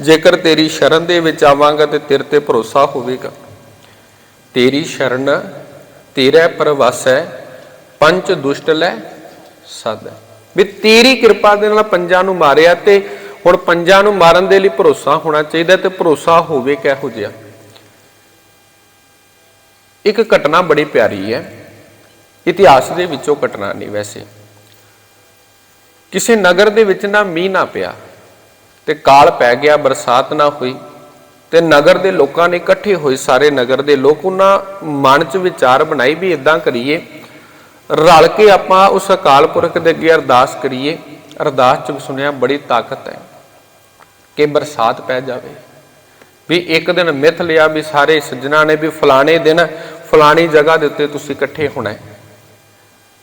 Speaker 1: ਜੇਕਰ ਤੇਰੀ ਸ਼ਰਨ ਦੇ ਵਿੱਚ ਆਵਾਂਗਾ ਤੇ ਤੇਰੇ ਤੇ ਭਰੋਸਾ ਹੋਵੇਗਾ। ਤੇਰੀ ਸ਼ਰਨ ਤੇਰਾ ਪਰਵਾਸ ਹੈ। ਪੰਚ ਦੁਸ਼ਟ ਲੈ ਸਦ। ਵੀ ਤੇਰੀ ਕਿਰਪਾ ਦੇ ਨਾਲ ਪੰਜਾਂ ਨੂੰ ਮਾਰਿਆ ਤੇ ਹੁਣ ਪੰਜਾਂ ਨੂੰ ਮਾਰਨ ਦੇ ਲਈ ਭਰੋਸਾ ਹੋਣਾ ਚਾਹੀਦਾ ਤੇ ਭਰੋਸਾ ਹੋਵੇ ਕਿਹੋ ਜਿਹਾ। ਇੱਕ ਘਟਨਾ ਬੜੀ ਪਿਆਰੀ ਹੈ। ਇਤਿਹਾਸ ਦੇ ਵਿੱਚੋਂ ਘਟਨਾ ਨਹੀਂ ਵੈਸੇ। ਕਿਸੇ ਨਗਰ ਦੇ ਵਿੱਚ ਨਾ ਮੀਂਹ ਨਾ ਪਿਆ ਤੇ ਕਾਲ ਪੈ ਗਿਆ, ਬਰਸਾਤ ਨਾ ਹੋਈ ਤੇ ਨਗਰ ਦੇ ਲੋਕਾਂ ਨੇ ਇਕੱਠੇ ਹੋਏ ਸਾਰੇ ਨਗਰ ਦੇ ਲੋਕ ਉਹਨਾਂ ਮਨ 'ਚ ਵਿਚਾਰ ਬਣਾਈ ਵੀ ਇਦਾਂ ਕਰੀਏ ਰਲ ਕੇ ਆਪਾਂ ਉਸ ਅਕਾਲ ਪੁਰਖ ਦੇ ਅੱਗੇ ਅਰਦਾਸ ਕਰੀਏ। ਅਰਦਾਸ 'ਚ ਸੁਣਿਆ ਬੜੀ ਤਾਕਤ ਹੈ ਕਿ ਬਰਸਾਤ ਪੈ ਜਾਵੇ। ਵੀ ਇੱਕ ਦਿਨ ਮਿੱਥ ਲਿਆ ਵੀ ਸਾਰੇ ਸੱਜਣਾ ਨੇ ਵੀ ਫਲਾਣੇ ਦਿਨ ਫਲਾਣੀ ਜਗ੍ਹਾ ਦੇ ਉੱਤੇ ਤੁਸੀਂ ਇਕੱਠੇ ਹੋਣਾ ਹੈ।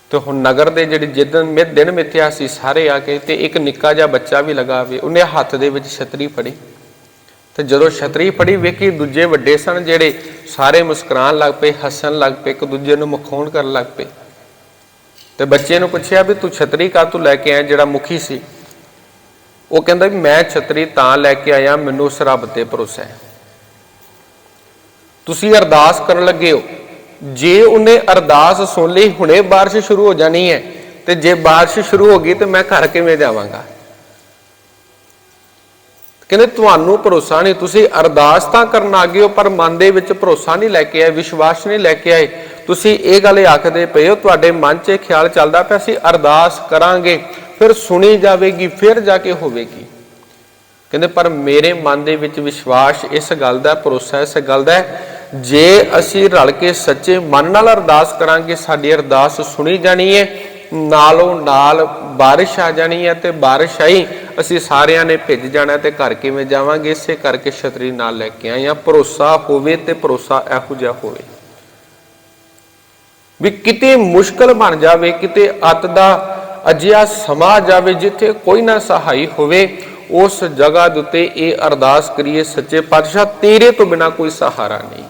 Speaker 1: ਤੇ ਹੁਣ ਨਗਰ ਦੇ ਜਿਹੜੇ ਜਿੱਦਨ ਮਿੱਥ ਦਿਨ ਮਿੱਥਿਆ ਸੀ ਸਾਰੇ ਆ ਕੇ ਤੇ ਇੱਕ ਨਿੱਕਾ ਜਿਹਾ ਬੱਚਾ ਵੀ ਲਗਾ ਵੇ ਉਹਨੇ ਹੱਥ ਦੇ ਵਿੱਚ ਛਤਰੀ ਫੜੀ। ਤੇ ਜਦੋਂ ਛਤਰੀ ਫੜੀ ਵੇਖੀ ਦੂਜੇ ਵੱਡੇ ਸਨ ਜਿਹੜੇ ਸਾਰੇ ਮੁਸਕਰਾਉਣ ਲੱਗ ਪਏ, ਹੱਸਣ ਲੱਗ ਪਏ, ਇੱਕ ਦੂਜੇ ਨੂੰ ਮਖੌਣ ਕਰਨ ਲੱਗ ਪਏ। ਤੇ ਬੱਚੇ ਨੂੰ ਪੁੱਛਿਆ ਵੀ ਤੂੰ ਛਤਰੀ ਕਾ ਤੂੰ ਲੈ ਕੇ ਆਇਆ, ਜਿਹੜਾ ਮੁਖੀ ਸੀ? ਉਹ ਕਹਿੰਦਾ ਵੀ ਮੈਂ ਛਤਰੀ ਤਾਂ ਲੈ ਕੇ ਆਇਆ, ਮੈਨੂੰ ਉਸ ਰੱਬ ਤੇ ਭਰੋਸਾ ਹੈ। ਤੁਸੀਂ ਅਰਦਾਸ ਕਰਨ ਲੱਗੇ ਹੋ। ਜੇ ਉਹਨੇ ਅਰਦਾਸ ਸੁਣ ਲਈ, ਹੁਣੇ ਬਾਰਿਸ਼ ਸ਼ੁਰੂ ਹੋ ਜਾਣੀ ਹੈ, ਤੇ ਜੇ ਬਾਰਿਸ਼ ਸ਼ੁਰੂ ਹੋ ਗਈ, ਤੇ ਮੈਂ ਘਰ ਕਿਵੇਂ ਜਾਵਾਂਗਾ? ਕਹਿੰਦੇ, ਤੁਹਾਨੂੰ ਭਰੋਸਾ ਨਹੀਂ, ਤੁਸੀਂ ਅਰਦਾਸ ਤਾਂ ਕਰਨ ਆ ਗਏ ਹੋ, ਪਰ ਮਨ ਦੇ ਵਿੱਚ ਭਰੋਸਾ ਨਹੀਂ ਲੈ ਕੇ ਆਏ, ਵਿਸ਼ਵਾਸ ਨਹੀਂ ਲੈ ਕੇ ਆਏ। ਤੁਸੀਂ ਇਹ ਗੱਲ ਆਖਦੇ ਪਏ ਹੋ, ਤੁਹਾਡੇ ਮਨ 'ਚ ਇਹ ਖਿਆਲ ਚੱਲਦਾ ਪਿਆ ਅਸੀਂ ਅਰਦਾਸ ਕਰਾਂਗੇ, ਫਿਰ ਸੁਣੀ ਜਾਵੇਗੀ, ਫਿਰ ਜਾ ਕੇ ਹੋਵੇਗੀ। ਕਹਿੰਦੇ, ਪਰ ਮੇਰੇ ਮਨ ਦੇ ਵਿੱਚ ਵਿਸ਼ਵਾਸ ਇਸ ਗੱਲ ਦਾ, ਭਰੋਸਾ ਇਸ ਗੱਲ ਦਾ ਜੇ ਅਸੀਂ ਰਲ ਕੇ ਸੱਚੇ ਮਨ ਨਾਲ ਅਰਦਾਸ ਕਰਾਂਗੇ, ਸਾਡੀ ਅਰਦਾਸ ਸੁਣੀ ਜਾਣੀ ਹੈ ਨਾਲੋਂ ਨਾਲ ਬਾਰਿਸ਼ ਆ ਜਾਣੀ ਹੈ ਤੇ ਬਾਰਿਸ਼ ਆਈ, ਅਸੀਂ ਸਾਰਿਆਂ ਨੇ ਭਿੱਜ ਜਾਣਾ ਤੇ ਘਰ ਕਿਵੇਂ ਜਾਵਾਂਗੇ? ਇਸੇ ਕਰਕੇ ਛਤਰੀ ਨਾਲ ਲੈ ਕੇ ਆਏ ਆ ਭਰੋਸਾ ਹੋਵੇ ਤੇ ਭਰੋਸਾ ਇਹੋ ਜਿਹਾ ਹੋਵੇ। ਵੀ ਕਿਤੇ ਮੁਸ਼ਕਲ ਬਣ ਜਾਵੇ, ਕਿਤੇ ਅਤ ਦਾ ਅਜਿਹਾ ਸਮਾ ਜਾਵੇ ਜਿੱਥੇ ਕੋਈ ਨਾ ਸਹਾਈ ਹੋਵੇ, ਉਸ ਜਗ੍ਹਾ ਦੇ ਉੱਤੇ ਇਹ ਅਰਦਾਸ ਕਰੀਏ, ਸੱਚੇ ਪਾਤਸ਼ਾਹ, ਤੇਰੇ ਤੋਂ ਬਿਨਾ ਕੋਈ ਸਹਾਰਾ ਨਹੀਂ।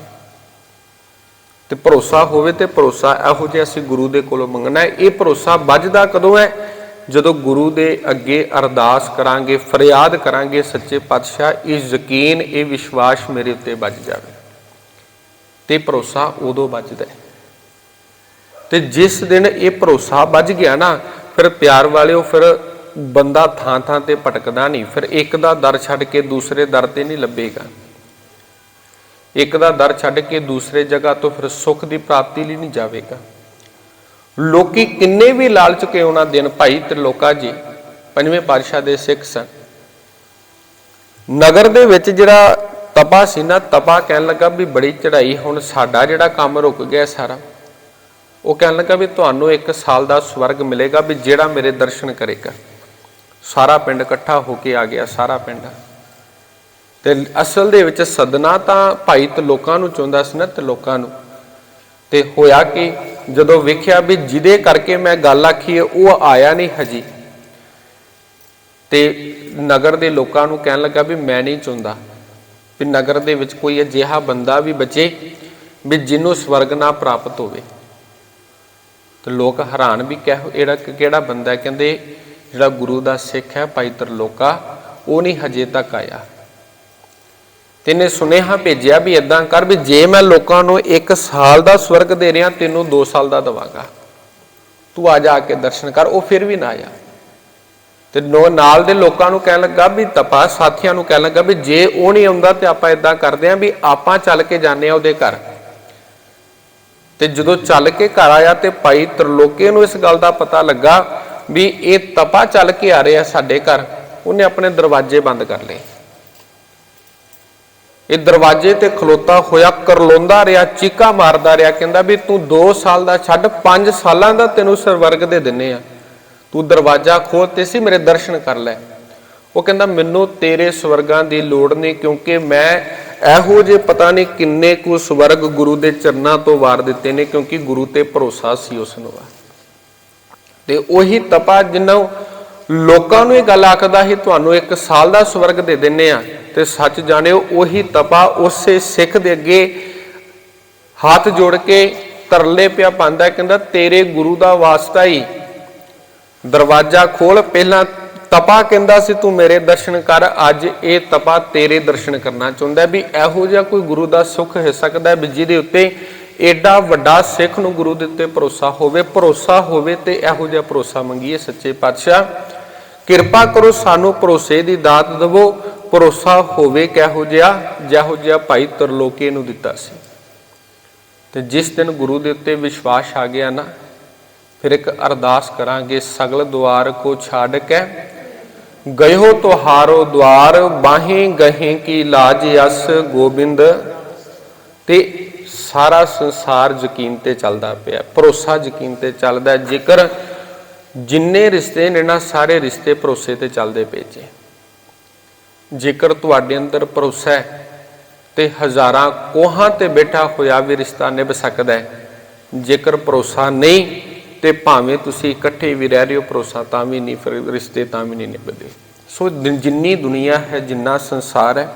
Speaker 1: ਤੇ ਭਰੋਸਾ ਹੋਵੇ ਤੇ ਭਰੋਸਾ ਇਹੋ ਜਿਹਾ ਅਸੀਂ ਗੁਰੂ ਦੇ ਕੋਲੋਂ ਮੰਗਣਾ ਹੈ। ਇਹ ਭਰੋਸਾ ਵੱਜਦਾ ਕਦੋਂ ਹੈ? ਜਦੋਂ ਗੁਰੂ ਦੇ ਅੱਗੇ ਅਰਦਾਸ ਕਰਾਂਗੇ, ਫਰਿਆਦ ਕਰਾਂਗੇ, ਸੱਚੇ ਪਾਤਸ਼ਾਹ, ਇਹ ਯਕੀਨ, ਇਹ ਵਿਸ਼ਵਾਸ ਮੇਰੇ ਉੱਤੇ ਵੱਜ ਜਾਵੇ। ਤੇ ਭਰੋਸਾ ਉਦੋਂ ਵੱਜਦਾ ਹੈ। ਤੇ ਜਿਸ ਦਿਨ ਇਹ ਭਰੋਸਾ ਵੱਜ ਗਿਆ ਨਾ, ਫਿਰ ਪਿਆਰ ਵਾਲਿਓ ਫਿਰ ਬੰਦਾ ਥਾਂ ਥਾਂ ਤੇ ਭਟਕਦਾ ਨਹੀਂ। ਫਿਰ ਇੱਕ ਦਾ ਦਰ ਛੱਡ ਕੇ ਦੂਸਰੇ ਦਰ ਤੇ ਨਹੀਂ ਲੱਭੇਗਾ। ਇੱਕ ਦਾ ਦਰ ਛੱਡ ਕੇ ਦੂਸਰੇ ਜਗ੍ਹਾ ਤੋਂ ਫਿਰ ਸੁੱਖ ਦੀ ਪ੍ਰਾਪਤੀ ਲਈ ਨਹੀਂ ਜਾਵੇਗਾ। ਲੋਕੀ ਕਿੰਨੇ ਵੀ ਲਾਲਚ ਕਿਉਂ ਉਹਨਾਂ ਦਿਨ ਭਾਈ ਤ੍ਰਿਲੋਕਾ ਜੀ, ਪੰਜਵੇਂ ਪਾਤਸ਼ਾਹ ਦੇ ਸਿੱਖ ਸਨ। ਨਗਰ ਦੇ ਵਿੱਚ ਜਿਹੜਾ ਤਪਾ ਸੀ ਨਾ, ਤਪਾ ਕਹਿਣ ਲੱਗਾ ਵੀ ਬੜੀ ਚੜ੍ਹਾਈ, ਹੁਣ ਸਾਡਾ ਜਿਹੜਾ ਕੰਮ ਰੁਕ ਗਿਆ ਸਾਰਾ। ਉਹ ਕਹਿਣ ਲੱਗਾ ਵੀ ਤੁਹਾਨੂੰ ਇੱਕ ਸਾਲ ਦਾ ਸਵਰਗ ਮਿਲੇਗਾ ਵੀ ਜਿਹੜਾ ਮੇਰੇ ਦਰਸ਼ਨ ਕਰੇਗਾ। ਸਾਰਾ ਪਿੰਡ ਇਕੱਠਾ ਹੋ ਕੇ ਆ ਗਿਆ, ਸਾਰਾ ਪਿੰਡ। ਤੇ ਅਸਲ ਦੇ ਵਿੱਚ ਸਦਨਾ ਤਾਂ ਭਾਈ ਤੇ ਲੋਕਾਂ ਨੂੰ ਚਾਹੁੰਦਾ ਸੀ ਨਾ ਤੇ ਲੋਕਾਂ ਨੂੰ। ਤੇ ਹੋਇਆ ਕਿ, ਜਦੋਂ ਵੇਖਿਆ ਵੀ ਜਿਹਦੇ ਕਰਕੇ ਮੈਂ ਗੱਲ ਆਖੀ ਹੈ, ਉਹ ਆਇਆ ਨਹੀਂ ਹਜੀ। ਤੇ ਨਗਰ ਦੇ ਲੋਕਾਂ ਨੂੰ ਕਹਿਣ ਲੱਗਾ ਵੀ ਮੈਂ ਨਹੀਂ ਚਾਹੁੰਦਾ ਵੀ ਨਗਰ ਦੇ ਵਿੱਚ ਕੋਈ ਅਜਿਹਾ ਬੰਦਾ ਵੀ ਬਚੇ, ਵੀ ਜਿਹਨੂੰ ਸਵਰਗ ਨਾ ਪ੍ਰਾਪਤ ਹੋਵੇ। ਤੇ ਲੋਕ ਹੈਰਾਨ ਵੀ ਕਹਿ ਇਹੜਾ ਕਿਹੜਾ ਬੰਦਾ ਕਹਿੰਦੇ ਜਿਹੜਾ ਗੁਰੂ ਦਾ ਸਿੱਖ ਹੈ, ਭਾਈ ਤਰਲੋਕਾ, ਉਹ ਨਹੀਂ ਹਜੇ ਤੱਕ ਆਇਆ। ਤੈਨੇ ਸੁਨੇਹਾ ਭੇਜਿਆ ਵੀ ਇਦਾਂ ਕਰ ਵੀ ਜੇ ਮੈਂ ਲੋਕਾਂ ਨੂੰ 1 ਸਾਲ ਦਾ ਸਵਰਗ ਦੇ ਰਿਹਾ, ਤੈਨੂੰ 2 ਸਾਲ ਦਾ ਦਵਾਂਗਾ। ਤੂੰ ਆ ਜਾ ਕੇ ਦਰਸ਼ਨ ਕਰ, ਉਹ ਫਿਰ ਵੀ ਨਾ ਆਇਆ। ਤੇ ਨੋ ਨਾਲ ਦੇ ਲੋਕਾਂ ਨੂੰ ਕਹਿਣ ਲੱਗਾ ਵੀ ਤਪਾ, ਸਾਥੀਆਂ ਨੂੰ ਕਹਿਣ ਲੱਗਾ ਵੀ ਜੇ ਉਹ ਨਹੀਂ ਆਉਂਦਾ ਤੇ ਆਪਾਂ ਇਦਾਂ ਕਰਦੇ ਆਂ ਵੀ ਆਪਾਂ ਚੱਲ ਕੇ ਜਾਂਦੇ ਆ ਉਹਦੇ ਘਰ। ਤੇ ਜਦੋਂ ਚੱਲ ਕੇ ਘਰ ਆਇਆ ਤੇ ਭਾਈ ਤਰਲੋਕੇ ਨੂੰ ਇਸ ਗੱਲ ਦਾ ਪਤਾ ਲੱਗਾ ਵੀ ਇਹ ਤਪਾ ਚੱਲ ਕੇ ਆ ਰਿਹਾ ਸਾਡੇ ਘਰ, ਉਹਨੇ ਆਪਣੇ ਦਰਵਾਜ਼ੇ ਬੰਦ ਕਰ ਲਏ। ਇਹ ਦਰਵਾਜ਼ੇ ਤੇ ਖਲੋਤਾ ਹੋਇਆ, ਕਰਲੋਂਦਾ ਰਿਹਾ, ਚੀਕਾ ਮਾਰਦਾ ਰਿਹਾ, ਕਹਿੰਦਾ ਵੀ ਤੂੰ 2 ਸਾਲ ਦਾ ਛੱਡ 5 ਸਾਲਾਂ ਦਾ ਤੈਨੂੰ ਸਰਵਰਗ ਦੇ ਦਿੰਨੇ ਆ। ਤੂੰ ਦਰਵਾਜ਼ਾ ਖੋਲ ਤੇ ਸੀ, ਮੇਰੇ ਦਰਸ਼ਨ ਕਰ ਲੈ। ਉਹ ਕਹਿੰਦਾ, ਮੈਨੂੰ ਤੇਰੇ ਸਵਰਗਾਂ ਦੀ ਲੋੜ ਨਹੀਂ ਕਿਉਂਕਿ ਮੈਂ ਇਹੋ ਜੇ ਪਤਾ ਨਹੀਂ ਕਿੰਨੇ ਕੁ ਸਵਰਗ ਗੁਰੂ ਦੇ ਚਰਨਾਂ ਤੋਂ ਵਾਰ ਦਿੱਤੇ ਨੇ, ਕਿਉਂਕਿ ਗੁਰੂ ਤੇ ਭਰੋਸਾ ਸੀ ਉਸ ਨੂੰ ਤੇ ਉਹੀ ਤਪਾ ਜਿੰਨੂੰ ਲੋਕਾਂ ਨੂੰ ਇਹ ਗੱਲ ਆਖਦਾ ਸੀ, ਤੁਹਾਨੂੰ ਇੱਕ ਸਾਲ ਦਾ ਸਵਰਗ ਦੇ ਦਿੰਨੇ ਆ। ਤੇ ਸੱਚ ਜਾਣਿਓ, ਉਹੀ ਤਪਾ ਉਸੇ ਸਿੱਖ ਦੇ ਅੱਗੇ ਹੱਥ ਜੋੜ ਕੇ ਤਰਲੇ ਪਿਆ ਪਾਉਂਦਾ ਕਹਿੰਦਾ, ਤੇਰੇ ਗੁਰੂ ਦਾ ਵਾਸਤਾ ਹੀ ਦਰਵਾਜ਼ਾ ਖੋਲ, ਪਹਿਲਾਂ ਤਪਾ ਕਹਿੰਦਾ ਸੀ, ਤੂੰ ਮੇਰੇ ਦਰਸ਼ਨ ਕਰ, ਅੱਜ ਇਹ ਤਪਾ ਤੇਰੇ ਦਰਸ਼ਨ ਕਰਨਾ ਚਾਹੁੰਦਾ ਵੀ ਇਹੋ ਜਿਹਾ ਕੋਈ ਗੁਰੂ ਦਾ ਸੁੱਖ ਹੈ ਸਕਦਾ ਵੀ ਜਿਹਦੇ ਉੱਤੇ ਏਡਾ ਵੱਡਾ ਸਿੱਖ ਨੂੰ ਗੁਰੂ ਦੇ ਉੱਤੇ ਭਰੋਸਾ ਹੋਵੇ। ਭਰੋਸਾ ਹੋਵੇ ਤੇ ਇਹੋ ਜਿਹਾ ਭਰੋਸਾ ਮੰਗੀਏ ਸੱਚੇ ਪਾਤਸ਼ਾਹ। ਕਿਰਪਾ ਕਰੋ ਸਾਨੂੰ ਭਰੋਸੇ ਦੀ ਦਾਤ ਦੇਵੋ। ਭਰੋਸਾ ਹੋਵੇ ਕਿਹੋ ਜਿਹਾ, ਜਿਹੋ ਜਿਹਾ ਭਾਈ ਤਰਲੋਕੇ ਨੂੰ ਦਿੱਤਾ ਸੀ। ਤੇ ਜਿਸ ਦਿਨ ਗੁਰੂ ਦੇ ਉੱਤੇ ਵਿਸ਼ਵਾਸ ਆ ਗਿਆ ਨਾ, ਫਿਰ ਇੱਕ ਅਰਦਾਸ ਕਰਾਂਗੇ, ਸਗਲ ਦੁਆਰ ਕੋ ਛਾੜ ਕੇ ਗਇਓ ਤੁਹਾਰੋ ਦਵਾਰ ਬਾਹੇ ਗਹੇ ਕੀ ਲਾਜ ਅਸ ਗੋਬਿੰਦ। ਤੇ ਸਾਰਾ ਸੰਸਾਰ ਯਕੀਨ ਤੇ ਚੱਲਦਾ ਪਿਆ, ਭਰੋਸਾ ਯਕੀਨ ਤੇ ਚੱਲਦਾ ਜੇਕਰ ਜਿੰਨੇ ਰਿਸ਼ਤੇ ਨੇ ਨਾ, ਸਾਰੇ ਰਿਸ਼ਤੇ ਭਰੋਸੇ ਤੇ ਚੱਲਦੇ ਪਏ ਜੇ। ਜੇਕਰ ਤੁਹਾਡੇ ਅੰਦਰ ਭਰੋਸਾ ਹੈ ਤੇ ਹਜ਼ਾਰਾਂ ਕੋਹਾਂ ਤੇ ਬੈਠਾ ਹੋਇਆ ਵੀ ਰਿਸ਼ਤਾ ਨਿਭ ਸਕਦਾ ਹੈ, ਜੇਕਰ ਭਰੋਸਾ ਨਹੀਂ ਤੇ ਭਾਵੇਂ ਤੁਸੀਂ ਇਕੱਠੇ ਵੀ ਰਹਿ ਰਹੇ ਹੋ, ਭਰੋਸਾ ਤਾਂ ਵੀ ਨਹੀਂ, ਫਿਰ ਰਿਸ਼ਤੇ ਤਾਂ ਵੀ ਨਹੀਂ ਨਿਭਦੇ। ਸੋ ਜਿੰਨੀ ਦੁਨੀਆ ਹੈ, ਜਿੰਨਾ ਸੰਸਾਰ ਹੈ,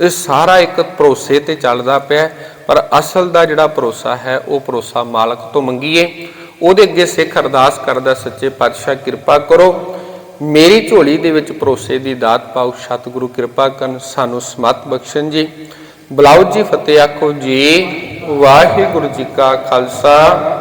Speaker 1: ਇਹ ਸਾਰਾ ਇੱਕ ਭਰੋਸੇ ਤੇ ਚੱਲਦਾ ਪਿਆ ਪਰ ਅਸਲ ਦਾ ਜਿਹੜਾ ਭਰੋਸਾ ਹੈ, ਉਹ ਭਰੋਸਾ ਮਾਲਕ ਤੋਂ ਮੰਗੀਏ। ਉਹਦੇ ਅੱਗੇ ਸਿੱਖ ਅਰਦਾਸ ਕਰਦਾ, ਸੱਚੇ ਪਾਤਸ਼ਾਹ, ਕਿਰਪਾ ਕਰੋ। ਮੇਰੀ ਝੋਲੀ ਦੇ ਵਿੱਚ ਭਰੋਸੇ ਦੀ ਦਾਤ ਪਾਓ। ਸਤਿਗੁਰੂ, ਕਿਰਪਾ ਕਰਨ। ਸਾਨੂੰ ਸਮਤ ਬਖਸ਼ਣ ਜੀ। ਬਲਾਉ ਜੀ, ਫਤਿਹ ਆਖੋ ਜੀ। ਵਾਹਿਗੁਰੂ ਜੀ ਕਾ ਖਾਲਸਾ।